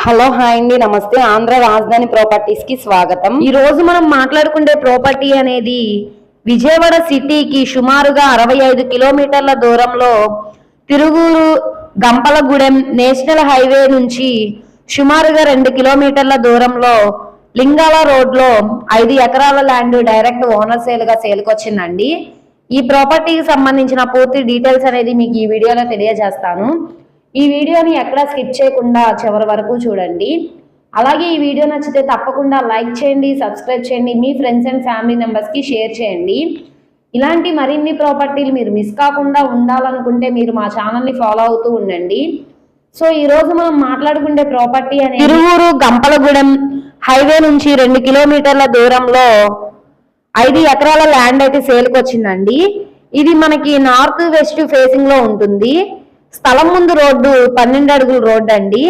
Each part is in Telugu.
హలో హాయ్ అండి నమస్తే. ఆంధ్ర రాజధాని ప్రాపర్టీస్కి స్వాగతం. ఈ రోజు మనం మాట్లాడుకునే ప్రాపర్టీ అనేది విజయవాడ సిటీకి సుమారుగా అరవై ఐదు కిలోమీటర్ల దూరంలో తిరుగూరు గంపలగూడెం నేషనల్ హైవే నుంచి సుమారుగా రెండు కిలోమీటర్ల దూరంలో లింగాల రోడ్లో ఐదు ఎకరాల ల్యాండ్ డైరెక్ట్ ఓనర్ సేల్గా సేల్కొచ్చిందండి. ఈ ప్రాపర్టీకి సంబంధించిన పూర్తి డీటెయిల్స్ అనేది మీకు ఈ వీడియోలో తెలియజేస్తాను. ఈ వీడియోని ఎక్కడా స్కిప్ చేయకుండా చివరి వరకు చూడండి. అలాగే ఈ వీడియో నచ్చితే తప్పకుండా లైక్ చేయండి సబ్స్క్రైబ్ చేయండి మీ ఫ్రెండ్స్ అండ్ ఫ్యామిలీ మెంబర్స్కి షేర్ చేయండి. ఇలాంటి మరిన్ని ప్రాపర్టీలు మీరు మిస్ కాకుండా ఉండాలనుకుంటే మీరు మా ఛానల్ని ఫాలో అవుతూ ఉండండి. సో ఈ రోజు మనం మాట్లాడుకునే ప్రాపర్టీ అనేది తిరువూరు గంపలగూడెం హైవే నుంచి రెండు కిలోమీటర్ల దూరంలో ఐదు ఎకరాల ల్యాండ్ అయితే సేల్కి వచ్చిందండి. ఇది మనకి నార్త్ వెస్ట్ ఫేసింగ్లో ఉంటుంది. స్థలం ముందు రోడ్డు పన్నెండు అడుగుల రోడ్డు అండి.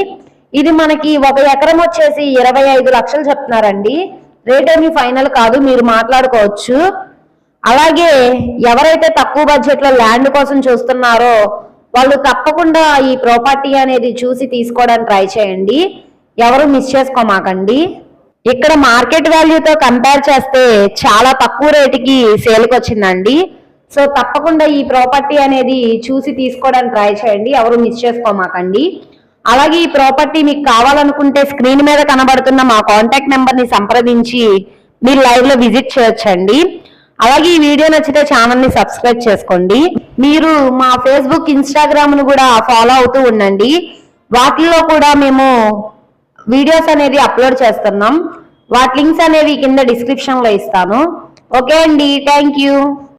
ఇది మనకి ఒక ఎకరం వచ్చేసి ఇరవై ఐదు లక్షలు చెప్తున్నారండి. రేట్ ఏమి ఫైనల్ కాదు మీరు మాట్లాడుకోవచ్చు. అలాగే ఎవరైతే తక్కువ బడ్జెట్లో ల్యాండ్ కోసం చూస్తున్నారో వాళ్ళు తప్పకుండా ఈ ప్రాపర్టీ అనేది చూసి తీసుకోవడానికి ట్రై చేయండి. ఎవరు మిస్ చేసుకోమాకండి. ఇక్కడ మార్కెట్ వాల్యూతో కంపేర్ చేస్తే చాలా తక్కువ రేటుకి సేల్కి వచ్చిందండి సో తప్పకుండా ఈ ప్రాపర్టీ అనేది చూసి తీసుకోవడానికి ట్రై చేయండి. ఎవరు మిస్ చేసుకోమాకండి. అలాగే ఈ ప్రాపర్టీ మీకు కావాలనుకుంటే స్క్రీన్ మీద కనబడుతున్న మా కాంటాక్ట్ నెంబర్ని సంప్రదించి మీరు లైవ్లో విజిట్ చేయొచ్చండి. అలాగే ఈ వీడియో నచ్చితే ఛానల్ని సబ్స్క్రైబ్ చేసుకోండి. మీరు మా ఫేస్బుక్ ఇన్స్టాగ్రామ్ను కూడా ఫాలో అవుతూ ఉండండి. వాటిల్లో కూడా మేము వీడియోస్ అనేది అప్లోడ్ చేస్తున్నాం. వాటి లింక్స్ అనేవి కింద డిస్క్రిప్షన్లో ఇస్తాను. ఓకే అండి. Thank you.